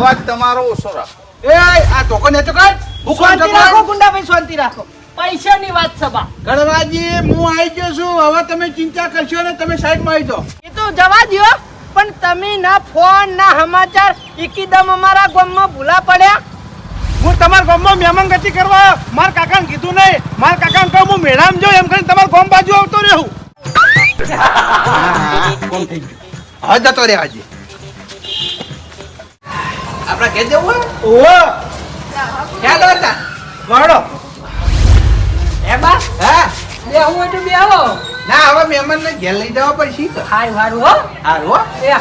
અવાજ તમારો ઓછો રાખો. એ આ ટોકન તો ભૂખવાન શાંતિ રાખો ગુંડાભાઈ શાંતિ રાખો. પૈસાની વાત સભા. ગણરાજી હું આવી ગયો છું. હવે તમે ચિંતા કરશો ને તમે સાઈડમાં આવી જાઓ. એ તો જવા દ્યો પણ તમે ના ફોન ના સમાચાર એકદમ અમારા ગામમાં ભૂલા પડ્યા. હું તમારા ગામમાં મહેમાન ગતિ કરવા. મારા કાકાને કીધું નહીં. મારા કાકાને કહું હું મેળામ જો એમ કરીને તમારા ગામ બાજુ આવતો રહું થઈ ગયું? હા જતો રહ્યા આજે. આપણે ઘેર જવું હોય? ઓહો ક્યાં દોર તા. વાળો. એ બા? હા? બે આવું હોય તો બે આવો. ના હવે મહેમાન ને ઘેર લઈ જવા પડશે. હાય વારું હો. હારું હો. એ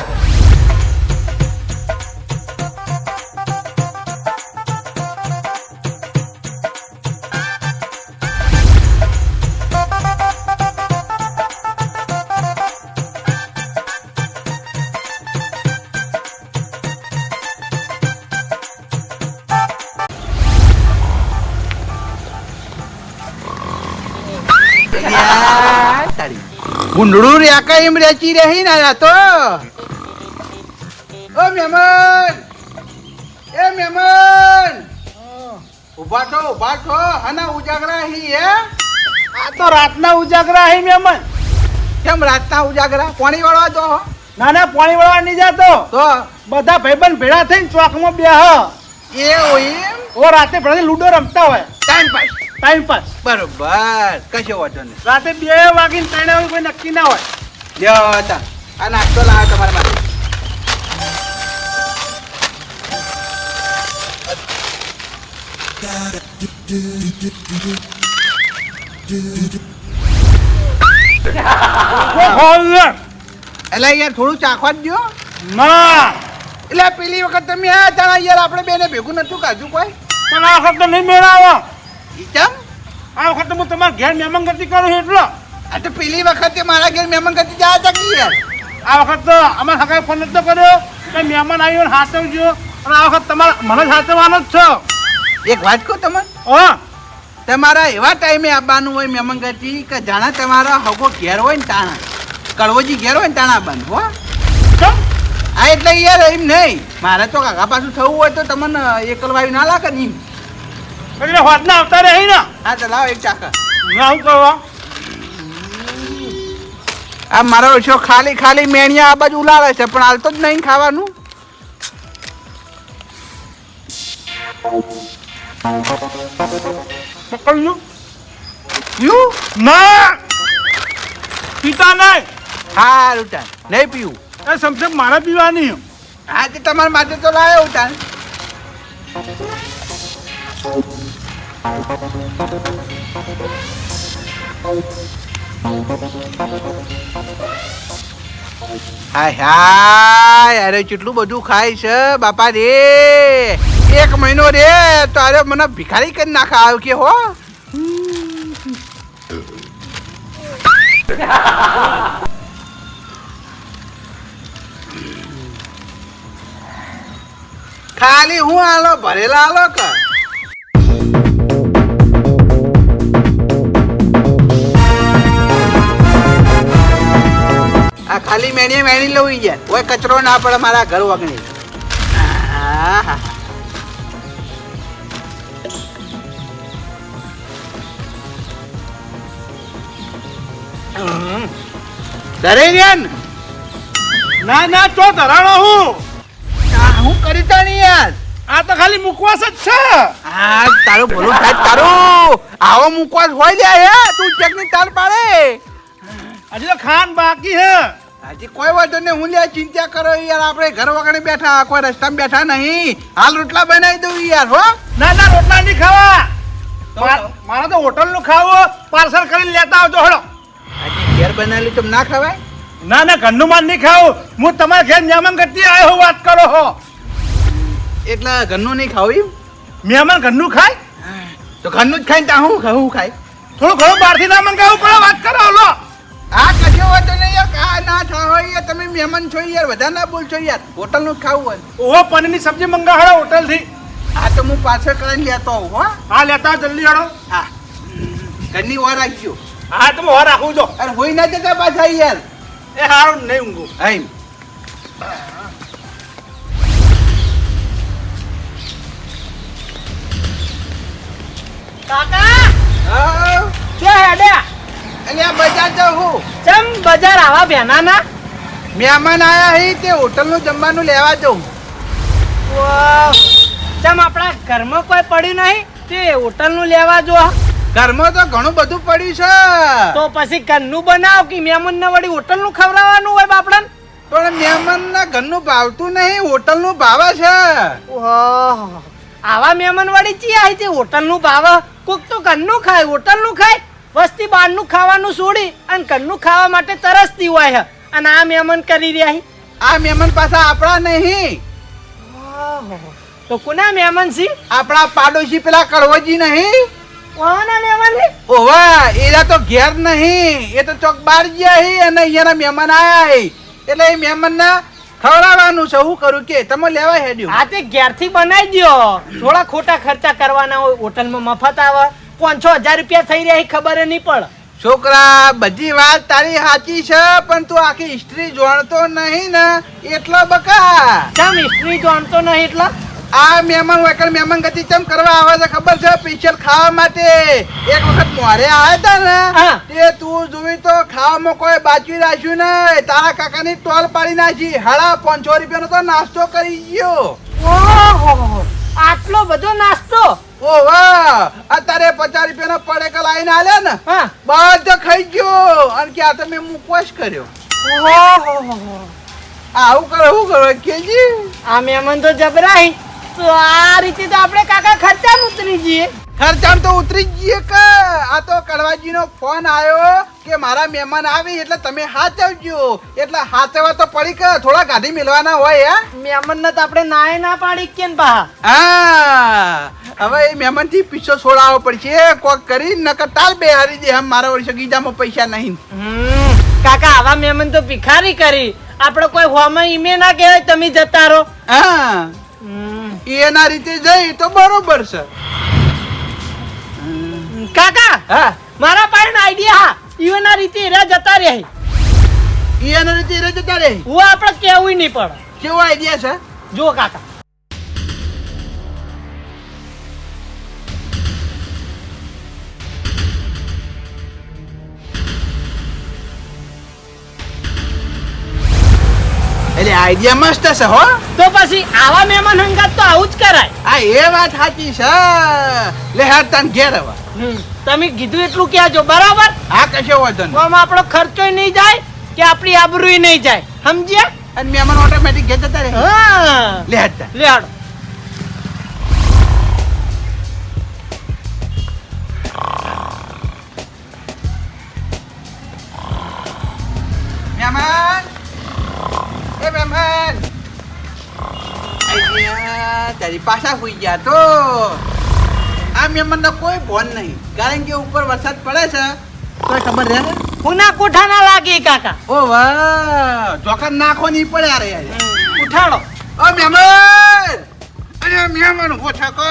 ગુંડળું રેકા એમ રેચી રહી ને તો? ઓ મહેમાન! એ મહેમાન! ઊભા તો ઊભા તો હના ઉજાગરા હી હે? આ તો રાતના ઉજાગરા હે મહેમાન. કેમ રાતના ઉજાગરા? પાણી વળવા હો? ના ના પાણી વળવા નહીં જાતો. તો? બધા ભાઈબંધ ભેળા થઈને ચોકમાં બેહ. એ હોય ઓ રાતે ભણે લૂડો રમતા હોય. Time pass. ટાઈમ પાસ બરોબર. કશો વાંધો નહીં. રાતે બે વાગીને ત્રણે વાગે કોઈ નક્કી ના હોય. લ્યો હતા આ નાસ્તો લાવે તમારા માટે. એટલે યાર થોડું ચાખવા જ દ્યો ના. એટલે પેલી વખત તમે આ હતા યાર આપણે બેને ભેગું નતું કાજુ કોઈ. પણ આ વખત નહીં મેળાવો. ચમ આ વખતે હું તમારા ઘેર મહેમાન ગતિ કરું એટલો. આ તો પેલી વખતે મારા ઘેર મહેમાન કરતી જાય હતા કે આ વખત તો અમારા સગાઈ ફોન નતો કર્યો કે મહેમાન આવ્યો હાચવજો. અને આ વખત તમારે મને જ હાચવવાનો જ છો. એક વાત કહું તમે હો. તમારા એવા ટાઈમે આવવાનું હોય મહેમાન ગતિ કે જાણે તમારા હગો ઘેર હોય ને તાણા. કડવોજી ઘેર હોય ને તાણા બંધ હો. આ એટલે યાર એમ નહીં. મારે તો કાકા પાછું થવું હોય તો તમને એકલવાયું ના લાગે ને એમ. એટલે હોદના આવતા રહે ને. હા તો લાવ એક ચાકા ના હું કરવા આ? મારો ઓછો ખાલી ખાલી મેણિયા આ બાજુ ઉલાવે છે પણ હાલતો જ નહીં ખાવાનું. પકડ્યું પીવું ના! પીતા નહીં. હા ઉતાન નહીં પીવું. એ સમસે મારે પીવાની. આજે તમારા માટે તો લાવ્યો ઉતાન હાય હાય, અરે કેટલું બધું ખાય છે બાપા રે એક મહિનો રે, તો અરે મને ભિખારી કરી નાખા આવ્યો કે હો. ખાલી હું આલો, ભરેલા આલો કે? ખાલી મેણીએ મેણી લઉં જાય. ઓય, કચરો ના પડે મારા ઘર વગણી. ગયા ને, ના તો ધરાણો હું? હું કરી તા નહીં યાર. આ તો ખાલી મુકવાસ જ છે. આ, તારું ભલું થાય તારું. આવો મુકવાસ હોય જાય હે, તું ચેકની તાર પાડે. હજી તો ખાન બાકી હે. હજી કોઈ વાંધો નહીં હું લે ચિંતા કરો યાર આપણે ઘર વગણે બેઠા કોઈ રસ્તામાં બેઠા નહીં. હાલ રોટલા બનાવી દઉં યાર હો? ના ના રોટલા નહીં ખાવા. મારે તો. હોટલનું ખાવું પાર્સલ કરીને લેતા આવજો હળો. હજી ઘેર બનાવેલું તમે ના ખવાય? ના ના ઘરનું માન નહીં ખાવું. હું તમારા ઘેર મહેમાન કરતી આવ્યો હું વાત કરો હો. એટલે ઘરનું નહીં ખાવું? મહેમાન ઘરનું ખાય? તો ઘરનું જ ખાઈને ત્યાં હું ખાવું ખાય થોડું ઘણું બહારથી ના મંગાવું પણ વાત કરો હલો. આ કયો વાંધો યાર કા ના થા છો યાર વધારે ના ખાવું હોય. ઓહો સબ્જી મંગાવડો હોટલથી. હા તો હું પાછળ કરીને લેતો આવું હો. હા લેતા જલ્દી હડો. હા. ઘરની વાર રાખજો. હા તમે વાર રાખું ના જતા પાછા યાર. એ હારું નહીં ઊંઘું. હા કાકા! હા? હેડ્યા? આ બજાર જાઉં હું. ચમ બજાર આવા બેનાના? મહેમાન આયા હી તે હોટલનું જમવાનું લેવા જાઉં. ચમ આપણા ઘરમાં કોઈ પડ્યું નહીં? તે હોટલનું લેવા જો ઘરમાં તો ઘણું બધું પડ્યું છે. તો પછી ઘરનું બનાવ કે મહેમાનને વળી હોટલનું ખવડાવવાનું હોય બાપડાને? પણ મહેમાનના ઘરનું ભાવતું નહીં હોટલનું ભાવે છે. ઓહો. આવા મહેમાન વાળી ચી આવી છે? હોટલનું ભાવ. કોક તો ઘરનું ખાય હોટલનું ખાય. વસ્તી બહારનું ખાવાનું છોડી અને ઘરનું ખાવા માટે તરસતી હોય છે અને આ મહેમાન કરી રહ્યા છે આ મહેમાન પાછા આપણા નહીં. તો કોના મહેમાન છે? આપણા પાડોશી પેલા કડવજી નહીં. કોના મહેમાન છે ઓવા એરા તો ઘેર નહીં. એ તો ચોક બાર ગયા હી અને અહીંયાના મહેમાન આયા હી. એટલે એ મહેમાનના ખવડાવવાનું છે. હું કરું કે તમે લેવા હેડ્યો. આ તે ઘેરથી બનાવી દ્યો. થોડા ખોટા ખર્ચા કરવાના હોય હોટલમાં મફત આવે. પાંચ છ હજાર રૂપિયા થઈ રહ્યા ખબર નહીં પડે છોકરા બધી વાત તારી સાચી છે પણ તું આખી હિસ્ટ્રી જાણતો નહીં ને એટલો બકા. કેમ હિસ્ટ્રી જાણતો નહીં એટલો? આ મહેમાન વગર મહેમાન ગતિ કેમ કરવા આવે છે ખબર છે? સ્પેશિયલ ખાવા માટે. એક વખત મોરે આવ્યા હતા ને. તે તું જોઈ તો ખાવામાં કોઈ બાચવી રાખ્યું નહીં. તારા કાકાની ટોલ પાડી નાખી. હાડા પાંચસો રૂપિયાનો તો નાસ્તો કરી ગયો. ઓહો આટલો બધો નાસ્તો? ઓ વાહ! અત્યારે પચાસ રૂપિયાનો પડે લાઈને આલે ને હા. બધો ખાઈ ગયો. અને ક્યાં તમે મુકવાશ કર્યો. આવું કરો શું કરો કેજી આ મહેમાન તો જબરાય તો આ રીતે તો આપણે કાકા ખર્ચા ઉતરી જઈએ. ખર્ચામ તો ઉતરી ગયે જઈએ કે. આ તો કડવાજીનો ફોન આવ્યો કે મારા મહેમાન આવી એટલે તમે હાચવજો. એટલે હાચવા તો પડી કે થોડા ગાડી મેળવાના હોય હે? મહેમાન ને તો આપણે નાય ના પાડી કે ને હા. હવે એ મહેમાનથી પીછો છોડાવવો પડશે. કોક કરી નકર તાલ બે હારી દે. હમ મારા વર્ષે ગીજામાં પૈસા નહીં. હમ, કાકા આવા મહેમાન તો ભિખારી કરી. આપણે કોઈ હોમાં ઈમે ના કહેવાય તમે જતા રહો. હા. એના રીતે જઈ તો બરોબર છે. કાકા હા. મારા પાસે આઈડિયા હા. ઈવન રીતે એરા જતા રહે. ઈવના રીતે એરા જતા રહે? હું આપણે કેવું નહીં પડે કેવો આઈડિયા છે? જો કાકા. એટલે આઈડિયા મસ્ત છે હો. તો પછી આવા મહેમાન હંગાત તો આવું જ કરાય. આ એ વાત સાચી છે. લે હાર તન ઘેર હવે તમે કીધું એટલું કહેજો બરાબર? હા કશો વાંધો નહીં. આમાં આપણો ખર્ચો નહીં જાય કે આપણી આબરૂય નહીં જાય. સમજ્યા? અને મહેમાન ઓટોમેટિક ઘેર જતા રહે. હા. લે હાર લે હાડો તારી પાછા હોઈ ગયા તો. આ મહેમાનનો કોઈ ભોન નહીં. કારણ કે ઉપર વરસાદ પડે છે. તો ખબર રહે ને? પુના કોઠા ના લાગે કાકા. ઓ વાહ. ચોખા નાખો નહીં પડે આ રહ્યા ઉઠાડો. ઓ મહેમાન! અરે મહેમાન ઊભો છકો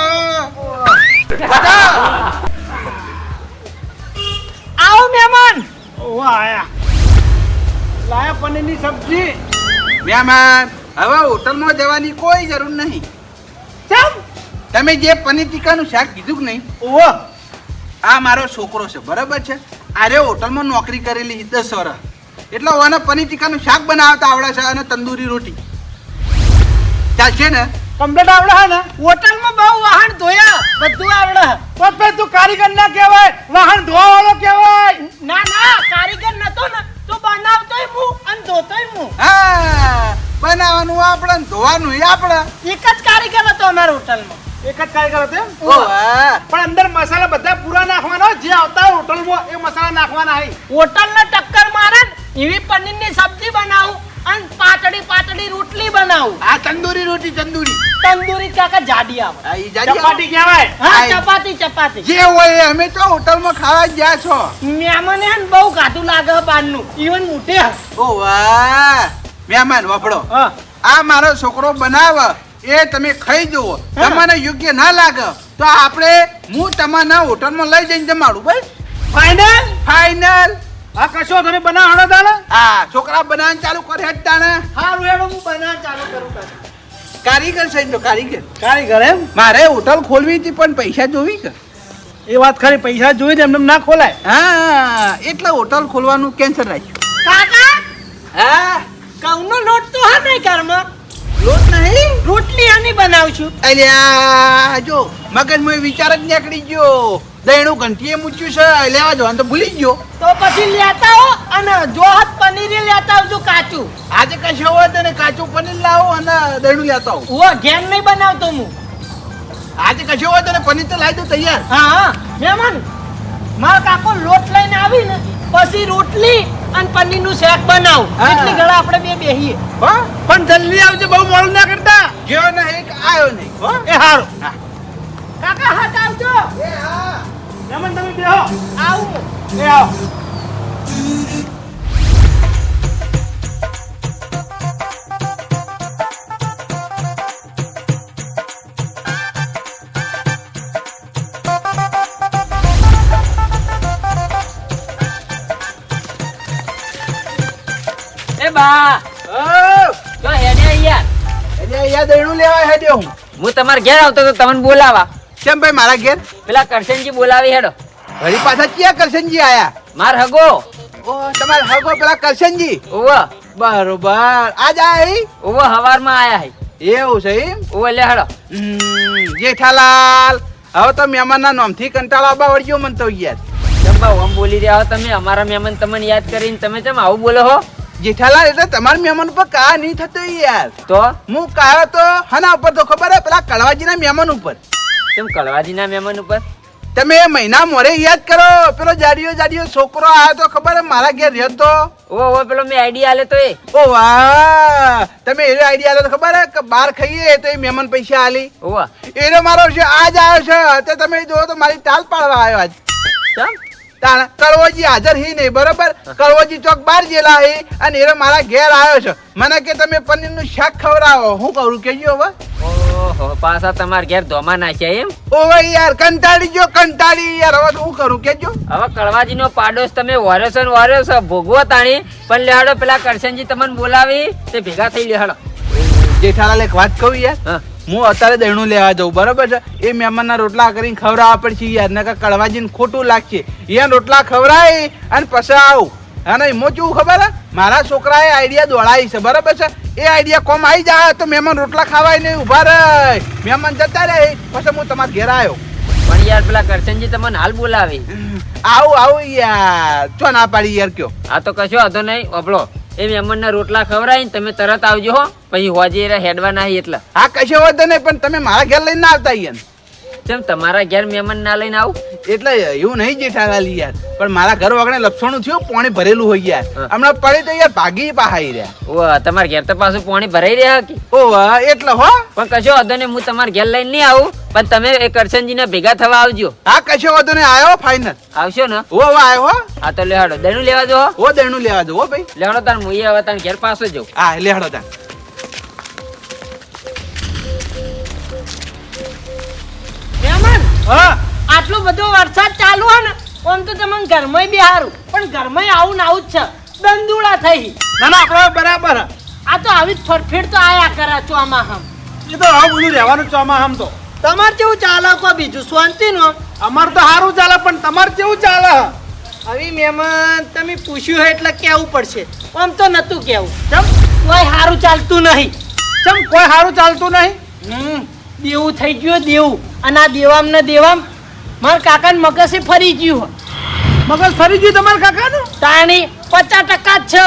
આવો મહેમાન! ઓ આયા. લાયા પનીરની સબ્જી. મહેમાન હવે હોટલમાં જવાની કોઈ જરૂર નહીં. તમે જે પનીર ટીકાનું શાક કીધું કે નહીં? ઓહો. આ મારો છોકરો છે બરાબર છે? આરે હોટલમાં નોકરી કરેલી દસ વર્ષ એટલે ઓને પનીર ટીકાનું શાક બનાવતા આવડે છે અને તંદૂરી રોટી. ચાલશે ને? કમ્પ્લેટ આવડે છે ને? હોટલમાં બહુ વાહન ધોયા. બધું આવડે પણ ભાઈ તું કારીગર ના કહેવાય વાહન ધોવા વાળો કહેવાય. ના ના કારીગર નતો ને. તો બનાવતોય હું અને ધોતોય હું હા બનાવવાનું આપણે ને ધોવાનું એ આપણે એક જ કારીગર હતો અમારા હોટલમાં. એક જ કાર્ય એમ? પણ અંદર મસાલા બધા પૂરા નાખવાના જે આવતા હોટલમાં એ મસાલા નાખવાના હે હોટલને ટક્કર મારે એવી પનીરની સબ્જી બનાવું અને પાતળી પાતળી રોટલી બનાવું. આ તંદૂરી રોટી તંદૂરી. તંદૂરી કાકા જાડી આવે? ચપાટી કહેવાય. હા આય. ચપાતી ચપાતી. જે હોય અમે તો હોટલમાં ખાવા ગયા છો. મહેમાને બહુ કાઢું લાગે બહારનું. ઈવન મોટે. ઓ વાહ. મહેમાન વાપડો આ મારો છોકરો બનાવે. એ તમે ખાઈ જુઓ. હા. તમને યોગ્ય ના લાગે તો આપણે હું તમારા હોટલમાં લઈ જઈને જમાડું ભાઈ. ફાઇનલ ફાઇનલ હા કશો તમે બનાવણો હડો હા આ છોકરા બનાવવાનું ચાલુ કરે હેડતાને હારું હેડો હું બનાવવાનું ચાલુ કરું કારીગર છે તો કારીગર. કારીગર એમ? મારે હોટલ ખોલવી હતી પણ પૈસા જોવી કે એ વાત ખરી પૈસા જોઈને એમને એમ ના ખોલાય. હા એટલે હોટલ ખોલવાનું કેન્સલ રાખ્યું. કાકા? હા. ઘઉંનો લોટ તો હા નહીં ઘરમાં. નહીં રોટલી આની બનાવશું. અલ્યા જો મગજમાં વિચાર જ નીકળી ગયો. દહીણું ઘંટીએ મૂક્યું છે લેવા જવાનું તો ભૂલી ગયો. તો પછી લેતા આવો અને જો હાથ પનીરે લેતા આવજો કાચું. આજે કશો હોય તો કાચું પનીર લાવો અને દહીણું લેતા આવો. હું ઘેર નહીં બનાવતો હું. આજે કશો હોય તો પનીર તો લાવી દો તૈયાર. હા હા મહેમાન મારા કાકો લોટ લઈને આવી ને પછી રોટલી અને પનીરનું શાક બનાવ. એટલી ઘડા આપણે બે બેહીએ. હો? પણ જલ્દી આવજો બહુ મોડું ના કરતા. ગયો નહીં કે આવ્યો નહીં. હો? એ હારો. કાકા હાથ આવજો. એ હા. મહેમાન તમે બેહો. આવું. એ આવો બા. જો હેડે યાર એટલે અહીંયા દહીણું લેવા હેડ્યો હું. હું તમારે ઘેર આવતો તો તમને બોલાવા. કેમ ભાઈ મારા ઘેર? પેલા કરશનજી બોલાવી હેડો. વળી પાછા ક્યાં કરશનજી આયા? માર હગો. ઓ તમારા હગો પેલા કરશનજી? ઓવ બરોબર. આજ આઈ ઓવ હવારમાં આયા હે. એવું છે એમ? ઓવ લે હેડો. જેઠાલાલ. હવે તો મહેમાનના નામથી કંટાળો આવવા મન તો યાર. જંબા ઓમ બોલી રહ્યા હો તમે? અમારા મહેમાન તમને યાદ કરીને તમે કેમ આવું બોલો હો? જેઠાલાલ એટલે તમારા મહેમાન ઉપર કા નહીં થતો યાર. તો? હું કાયો તો હના ઉપર તો ખબર હે પેલા કડવાજીના મહેમાન ઉપર. કેમ કળવાજીના મહેમાન ઉપર? તમે એ મહિના મોરે યાદ કરો પેલો જાડિયો જાડિયો છોકરો આવ્યો તો ખબર હે મારા ઘેર રહેતો ઓ ઓવ પેલો મેં આઈડિયા આલે તો એ. ઓ વાહ તમે એનો આઈડિયા આલે તો ખબર હે કે બાર ખાઈએ તો એ મહેમાન પૈસા આલી. ઓ એનો મારો છે આજ આવ્યો છે તે તમે જો તો મારી તાલ પાડવા આવ્યો આજ. તાણ કળવોજી હાજર હી નહીં બરોબર? કળવોજી ચોક બહાર ગયેલા હી અને એનો મારા ઘેર આવ્યો છે. મને કે તમે પનીરનું શાક ખવડાવો. હું કરું કેજો હવે. ઓહો પાછા તમારા ઘેર ધોમા નાખ્યા એમ? ઓવે યાર કંટાળી ગયો કંટાળી યાર. હવે હું કરું કેજો હવે કળવાજીનો પાડોશ તમે વાર્યો છો વાર્યો છો ભોગવો તાણી. પણ લેહાડો પેલા કરશનજી તમને બોલાવી તે ભેગા થઈ લેહાડો જેઠાલાલ એક વાત કહું યાર. હા અત્યારે દહીણું લેવા જાઉં બરોબર છે? એ મહેમાનના રોટલા કરીને ખવડાવવા પડશે યાર નકર કડવાજીને ખોટું લાગશે. યાર રોટલા ખવડાય અને પછી આવું. અને એમાં કેવું ખબર હે મારા છોકરાએ આઈડિયા દોડાવી છે બરાબર છે? એ આઈડિયા કોમ આવી જાય તો મહેમાન રોટલા ખાવાય નહીં ઊભા રહે. મહેમાન જતા રહે પછી હું તમારા ઘેર આવ્યો. પણ યાર પેલા કરશનજી તમને હાલ બોલાવી. આવું આવું યાર. ચો ના પાડી યાર કયો? આ તો કશો વાંધો નહીં અબળો એ અમરના રોટલા ખવડાવીને તમે તરત આવજો હો. પછી હોજે હેડવા નહીં એટલે. હા, કશો વાંધો નહીં, પણ તમે મારા ઘેર લઈને ના આવતા યાર કેમ તમારા ઘેર મહેમાન ના લઈને આવું? એટલે એવું નહીં જેઠાલાલ યાર. પણ મારા ઘર વગણે લપસણું થયું પાણી ભરેલું હોય યાર. હમણાં પડી તો યાર ભાગી પહાઈ રહ્યા. ઓ તમારા ઘેર તો પાછું પાણી ભરાઈ રહ્યા કે ઓ એટલે હો. પણ કશો વાંધો નહીં હું તમારા ઘેર લઈને નહીં આવું. પણ તમે એ કરશનજી ને ભેગા થવા આવજો. હા કશો વાંધો ને આવ્યો ફાઈનલ આવશો ને? ઓ આવ્યો હો. આ તો લેહાડો. દણું લેવા દો હો. ઓ દેણું લેવા દો ભાઈ. લેહાડો તાર મુઈએ હવે તાર ઘેર પાસે જવું હા લેહડો તા આટલો બધો વરસાદ ચાલુ હોય ને આમ તો તમને ઘરમાં બી સારું પણ ઘરમાં આવું ને આવું જ છે. દંદુડા થઈ. ના ના આપણે બરાબર હે. આ તો આવી જ ફરફેર તો આયા કરે ચોમા હમ એ તો આવું બધું રહેવાનું ચોમા હમ તો. તમારે કેવું ચાલે કો બીજું શાંતિ નો? અમાર તો સારું ચાલે પણ તમારે કેવું ચાલે? હવે મહેમાન તમે પૂછ્યું હોય એટલે કેવું પડશે? આમ તો નતું કેવું. ચમ કોઈ સારું ચાલતું નહીં. ચમ કોઈ સારું ચાલતું નહીં? હમ. દેવું થઈ ગયું દેવું. અને આ દેવામ ને દેવામ મારા કાકાને મગજે ફરી ગયું. મગજ ફરી ગયું તમારા કાકાનું? તાણી પચાસ ટકા જ છે.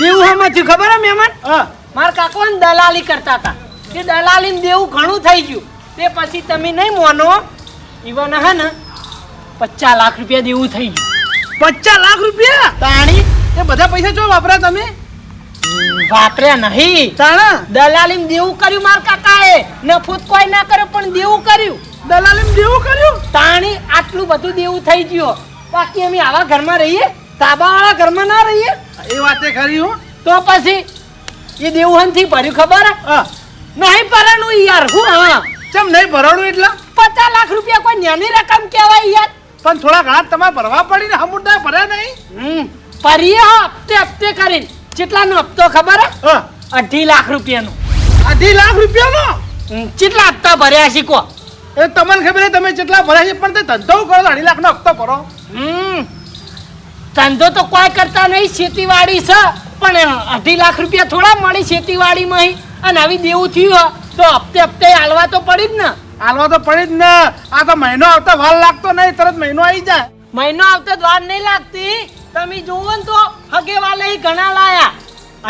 દેવું થયું ખબર હે મહેમાન? હા મારા કાકો ને દલાલી કરતા હતા. તે દલાલી દેવું ઘણું થઈ ગયું. તે પછી તમે નહીં મોનો ઈવન હે ને પચાસ લાખ રૂપિયા દેવું થઈ ગયું. પચાસ લાખ રૂપિયા? તાણી એ બધા પૈસા ચો વાપરા તમે? વાપર્યા નહીં. તાણા? દલાલીમ દેવું કર્યું માર કાકાએ. નફુત કોઈ ના કર્યો પણ દેવું કર્યું. દલાલીમ દેવું કર્યું? તાણી આટલું બધું દેવું થઈ ગયું. બાકી અમે આવા ઘરમાં રહીએ? તાબાવાળા ઘરમાં ના રહીએ? એ વાતે ખરી હું. તો પછી એ દેવહનથી ભર્યું ખબર? નહીં ભરાણું યાર હું? હા. કેમ નહીં ભરાણું એટલે? પચાસ લાખ રૂપિયા કોઈ નાની રકમ કહેવાય યાર. પણ થોડા ઘણા તમારે ભરવા પડીને સમુદાય ભરે નહીં? હમ ભરીએ હો હપ્તે હપ્તે કરીને. કેટલાનો હપ્તો ખબર અઢી લાખ રૂપિયાનો. અઢી લાખ રૂપિયાનો? કેટલા હપ્તા ભર્યા છે કો? એ તમને ખબર હે તમે જેટલા ભર્યા છે પણ તે ધંધો કરો અઢી લાખનો હપ્તો ભરો. હમ ધંધો તો કોઈ કરતા નહીં ખેતીવાડી છે પણ અઢી લાખ રૂપિયા થોડા મળી ખેતીવાડીમાં. અને આવી દેવું થયું તો હપ્તે હપ્તે હાલવા તો પડી જ ને. હાલવા તો પડી જ ને. આ તો મહિનો આવતા વાર લાગતો નહીં તરત મહિનો આવી જાય. મહિનો આવતો જ વાર નહીં લાગતી. તમે જોવો ને તો હગે વાલે ઘણા લાયા.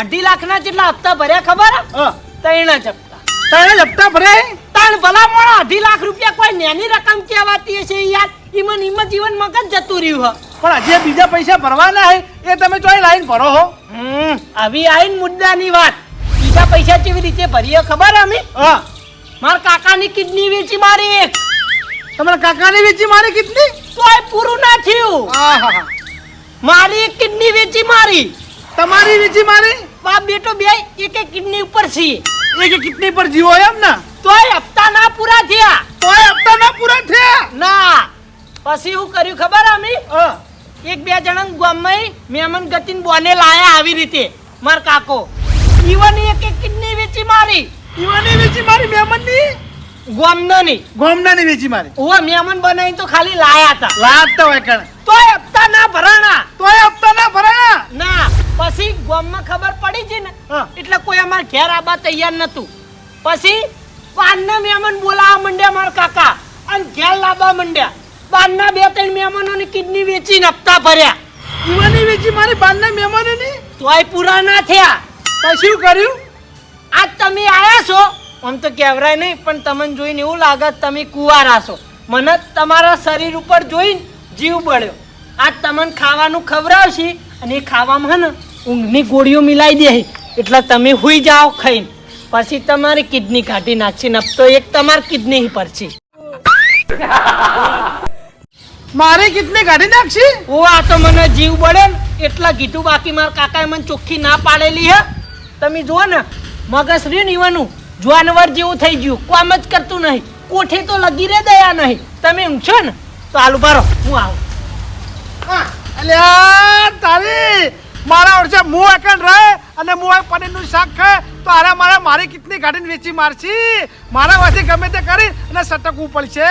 અઢી લાખના જેટલા હપ્તા ભર્યા ખબર? હે? હા ત્રણ જ હપ્તા. ત્રણ જ હપ્તા ભરાય ત્રણ ભલા મોણા અઢી લાખ રૂપિયા કોઈ નાની રકમ કહેવાતી હશે યાર? ઈમન ઈમન જીવન મગજ જતું રહ્યું હ? પણ હજી બીજા પૈસા ભરવાના હે એ તમે ચોઈ લાઈન ભરો હો. હમ આવી આઈન મુદ્દાની વાત. બીજા પૈસા કેવી રીતે ભરીએ ખબર અમે? હા. મારા કાકાની કિડની વેચી મારી એક. તમારા કાકાની વેચી મારી કિડની? તોય પૂરું ના થયું. આહાહા. મારી એક કિડની વેચી મારી. તમારી વેચી મારી? બાપ બેટો બે એક એક કિડની ઉપર છીએ એક એક કિડની પર જીવો એમ ને? તોય હપ્તા ના પૂરા થયા. તોય હપ્તા ના પૂરા થયા? ના. પછી હું કર્યું ખબર હા. એક બે જણા ગામમાં મેમન ગતિન બોને લાયા આવી રીતે. માર કાકો. ઈવન એક એક કિડની વેચી મારી. ઈવાની વેચી મારી મહેમાનની? ની નહીં ગોમનાની વેચી મારી. ઓ મેમન બનાવીને તો ખાલી લાયા હતા. લાગતા હોય કણ. તોય હપ્તા ના ભરાણા. તોય હપ્તા ના ભરાયા ના પછી ગામમાં ખબર પડી છે ને. એટલે કોઈ અમાર ઘેર આબા તૈયાર નતું પછી પાનના મહેમાન બોલાવા માંડ્યા મારા કાકા અને ઘેર લાવવા માંડ્યા. પાનના બે ત્રણ મહેમાનોની કિડની વેચીને હપ્તા ભર્યા. ઈવાની વેચી મારી મહેમાનો મહેમાનોની? તોય પૂરા ના થયા. પછી શું કર્યું? આજ તમે આયા છો? આમ તો કહેવરાય નહીં પણ તમને જોઈને એવું લાગે તમે કુવારા છો. મને તમારા શરીર ઉપર જોઈને જીવ બળ્યો. આજ તમને ખાવાનું ખવડાવશે અને એ ખાવામાં ને ઊંઘની ગોળીઓ મિલાઈ દે એટલે તમે હુઈ જાઓ ખાઈને. પછી તમારી કિડની કાઢી નાખશે ને તો એક તમારી કિડની પર છે. કિડની કાઢી નાખશે? ઓ આ તો મને જીવ બળે ને એટલા કીધું બાકી મારા કાકાએ મને ચોખ્ખી ના પાડેલી હે. તમે જુઓ ને મગજ રહ્યું ને ઈવાનું જાનવર જેવું થઈ ગયું. કોમ જ કરતું નહીં. કોઠે તો લગી રે દયા નહીં. તમે ઊંઘશો ને તો આલુ ભરો હું આવું. અલ્યા તારી મારા વર્ષે મું એકન રહે અને હું આ પનીરનું શાક ખાય તો અરે મારા મારી કેટલી ગાડીને વેચી મારશી? મારા વાથી ગમે તે કરી અને સટકવું પડશે.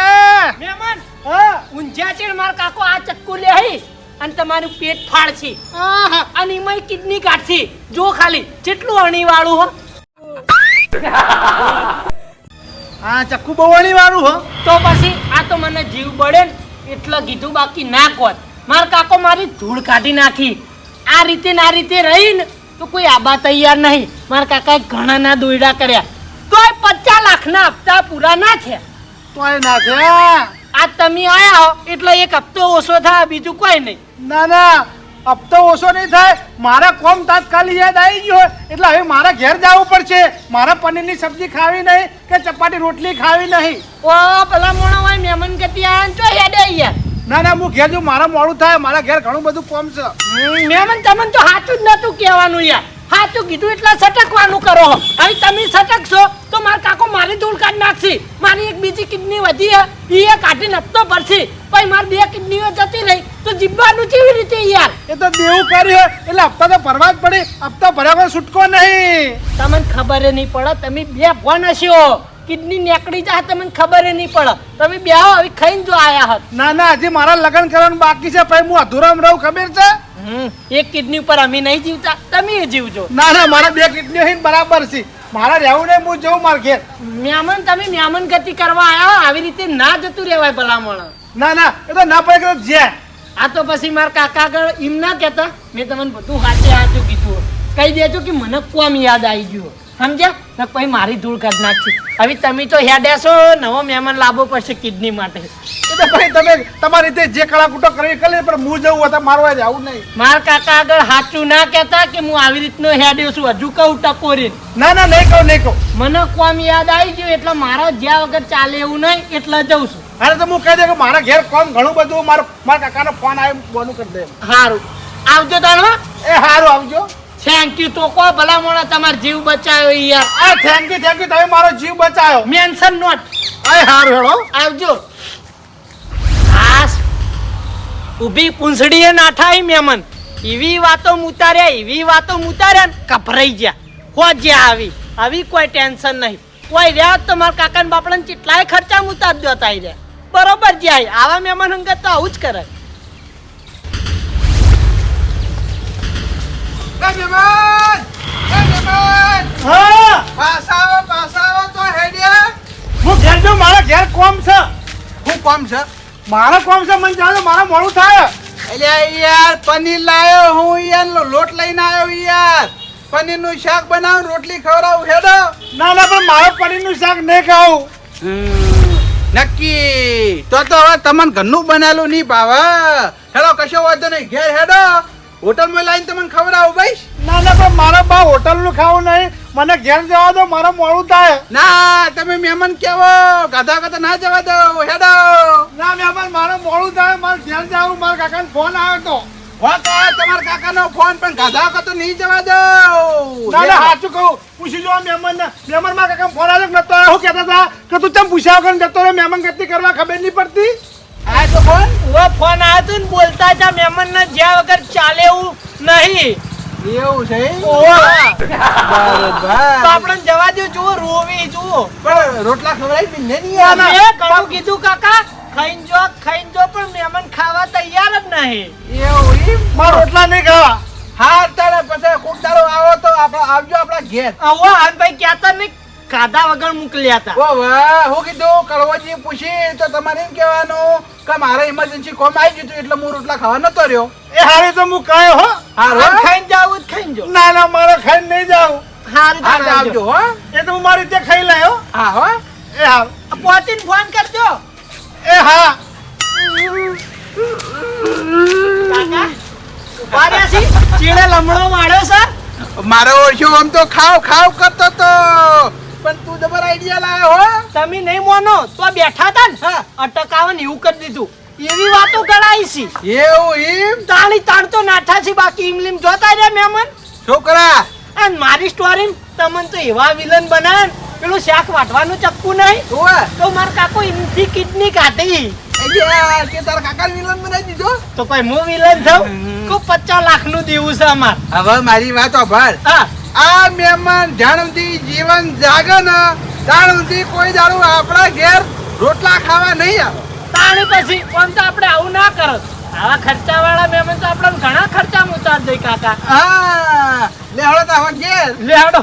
મહેમાન હા? ઊંઝા છે મારા કાકો આ ચક્કુ લે હઈ અને તમારું પેટ ફાડશે. અને એમાં કિડની કાઢશે. જો ખાલી જેટલું અણી વાળું હો. હા ચક્કુ બવણી વાળું હો. તો પછી આ તો મને જીવ બળે એટલે કીધું બાકી ના કોત. માર કાકો મારી ધૂળ કાઢી નાખી. આ રીતે ના રીતે રહીને તો કોઈ આબા તૈયાર નહીં. મારા કાકાએ ઘણા ના દોયડા કર્યા. તોય પચાસ લાખના હપ્તા પૂરા ના છે તોય ના છે આ તમે આયા હો એટલે એક હપ્તો ઓછો થાય બીજું કોઈ નહીં. ના ના. હપ્તો ઓછો નહીં થાય. મારા કોમ તાત્કાલિક યાદ આવી ગયો એટલે હવે મારા ઘેર જવું પડશે. મારા પનીરની સબ્જી ખાવી નહીં કે ચપાટી રોટલી ખાવી નહીં. ઓ પેલા મોણા હોય મહેમાન કે ત્યાં જો હેડે યાર ના ના હું ઘેર જો મારા મોડું થાય મારા ઘેર ઘણું બધું કોમ છે. મેમન તમને તો સાચું જ નતું કહેવાનું યાર. સાચું કીધું એટલે સટકવાનું કરો હવે તમે સટકશો તો મારા કાકો મારી ધૂળ કાઢી નાખશે. મારી એક બીજી કિડની વધી હે. એ કાઢીને હપ્તો ભરશે. પછી મારી બે કિડનીઓ જતી રહી. તો જીવવાનું કેવી રીતે યાર? એ તો દેવું કર્યું એટલે હપ્તા તો ભરવા જ પડે. હપ્તા ભર્યા પણ છૂટકો નહીં. તમને ખબર નહીં પડે તમે બે ફોન હશો. કિડની નીકળી જાય તમને ખબર નહીં પડે. તમે બે હવે ખાઈને જો આયા હોત. ના ના હજી મારા લગ્ન કરવાનું બાકી છે પછી હું અધૂરામ રહું ખબર છે? એક કિડની ઉપર અમે નહીં જીવતા તમે જીવજો. ના ના મારા બે કિડની હોય બરાબર છે. મારા રહેવું નહીં હું જવું મારા ઘેર. મહેમાન તમે મહેમાન ગતિ કરવા આવ્યા હો આવી રીતે ના જતું રહેવાય ભલામણ. ના ના એ તો ના પડે જે આ તો પછી મારા કાકા આગળ એમ ના કહેતા મેં તમને બધું હાચે હાચું કીધું. કહી દેજો કે મને કોમ યાદ આવી ગયું. સમજ્યા? પછી મારી ધૂળ કાઢ નાખી. હવે તમે તો હેડ્યા નવો મહેમાન લાવવો પડશે કિડની માટે. ભાઈ તમે તમારી રીતે જે કળાકૂટો કરવી કરી પણ હું જવું હતા મારવા આજે આવું નહીં. મારા કાકા આગળ સાચું ના કહેતા કે હું આવી રીતનો હેડ્યો છું? હજુ કહું ટકોરી ના ના નહીં કહું નહીં કહું. મને કોમ યાદ આવી ગયું એટલે મારા જ્યાં વગર ચાલે એવું નહીં એટલે જઉં છું. અરે તો હું કહી દઉં કે મારા ઘેર કોમ ઘણું બધું મારો મારા કાકાનો ફોન આવ્યો બોનું કરી દે સારું આવજો તાણવા એ સારું આવજો. થેન્ક યુ તો કો ભલા મોણા તમારો જીવ બચાવ્યો યાર. આ થેન્ક યુ થેન્ક યુ તમે મારો જીવ બચાવ્યો મેન્શન નોટ અય સારું હેડો. આવજો. આસ. ઊભી પૂંછડીએ નાઠાઈ મેમન. એવી વાતો મુતાર્યા એવી વાતો મુતાર્યા ને કપરાઈ ગયા. હો જ્યાં આવી. આવી કોઈ ટેન્શન નહીં. કોઈ રહ્યા તમારા કાકા ને બાપડા કેટલાય ખર્ચા મુતાર દો તાઈ રે બરોબર જાય આવા મહેમાન અંગત તો આવું જ કરે. મહેમાન એ મહેમાન હા! પાછા આવો તો હેડ્યા હું ઘેર જાઉં મારા ઘેર કોમ છે. હું કોમ છે? મારા કોમ છે મને જાણે મારા મોડું થાય. એટલે યાર પનીર લાયો હું યાર લોટ લઈને આવ્યો યાર. પનીરનું શાક બનાવું રોટલી ખવડાવું હેડો ના? ના પણ મારે પનીરનું શાક નહીં ખાવું. નક્કી. તો તો હવે તમને ઘરનું બનાવેલું નહીં ભાવે. હેડો કશો વાંધો નહીં ઘેર હેડો. હોટલમાં લાવીને તમને ખવડાવું ભાઈ ના ના પણ મારા બા હોટલનું ખાવું નહીં. મને ઘેર જવા દો મારા મોડું થાય. ના તમે મહેમાન કેવો ગાધા ગાધા ના જવા દો. હેડો. ના મહેમાન મારો મોડું થાય મારે ઘેર જવું મારા કાકાનો ફોન આવ્યો તો. ફોન તો તમારા કાકાનો ફોન પણ ગાધા ગાધા નહીં જવા દો. ના ના સાચું કહું. પૂછી જો મહેમાન ને મહેમાન મારા કાકા ફોન આવ્યો? નતો? શું કહેતા હતા કે તું તેમ પૂછ્યા વગર જતો રહ્યો? મહેમાન ગતિ કરવા ખબર નહીં પડતી? આ તો ફોન ઓ ફોન આવ્યો તો ને બોલતા હતા મહેમાન ને જ્યાં વગર ચાલે એવું નહીં. એવું છે બરોબર આપણે જવા દો જુઓ રોવી જુઓ. પણ રોટલા ખવડાવી પીને નહીં આવે. ઘણું કીધું કાકા ખાઈને જો ખાઈને જો પણ મહેમાન ખાવા તૈયાર જ નહીં. એવું મારા રોટલા નહીં ખાવા. હા તારે પછી કોક તારો આવો તો આપણે આવજો આપણા ઘેર. આવો હાન ભાઈ કહેતા નહીં ખાધા વગર મોકલ્યા હતા. ઓ વાહ હું કીધું કડવાજી પૂછી તો તમારે એમ કહેવાનું કે મારે ઇમરજન્સી કોમ આવી ગયું એટલે હું રોટલા ખાવા નતો રહ્યો. એ હારે તો હું કહ્યો હો. હારો ખાઈને જાવ જ ખાઈને જો ના ના મારે ખાઈને નહીં જાઉં. હારું આવજો. હો. એ તો હું મારી રીતે ખાઈ લાયો હા. હો એ હા. પહોંચીને ફોન કરજો. એ હા. ચીડે લમણો માર્યો છે મારો ઓછો આમ તો ખાવ ખાવ કરતો તો. પણ તું જબર આઈડિયા લાયો હો. તમે નહીં મોનો તો બેઠા હતા ને. અટકાવન એવું કરી દીધું. એવી વાતો કરાઈ છે. એવું ઈમ તાણી તાણ તો નાઠા છે બાકી ઇમલીમ જોતા રે મેમન છોકરા. અને મારી સ્ટોરી તમને તો એવા વિલન બનાવે પેલું શાક વાટવાનું ચક્કુ નહીં. તું તો મારા કાકો એમથી કિડની કાઢી. કે તારા કાકા વિલન બનાવી દીધો? તો પછી હું વિલન થઉં? કો પચાસ લાખનું દેવું છે અમાર. હવે મારી વાત અભાર હા. આ મહેમાન જાણવતી જીવન જાગે જાણવતી કોઈ દારૂ આપણા ઘેર રોટલા ખાવા નહીં આવે. તાણી પછી પણ તો આપણે આવું ના કરો. આવા ખર્ચા વાળા મહેમાન તો આપણે ઘણા ખર્ચા ઉતાર દે કાકા. હા લેહડો તો હવે ઘેર. લે હાડો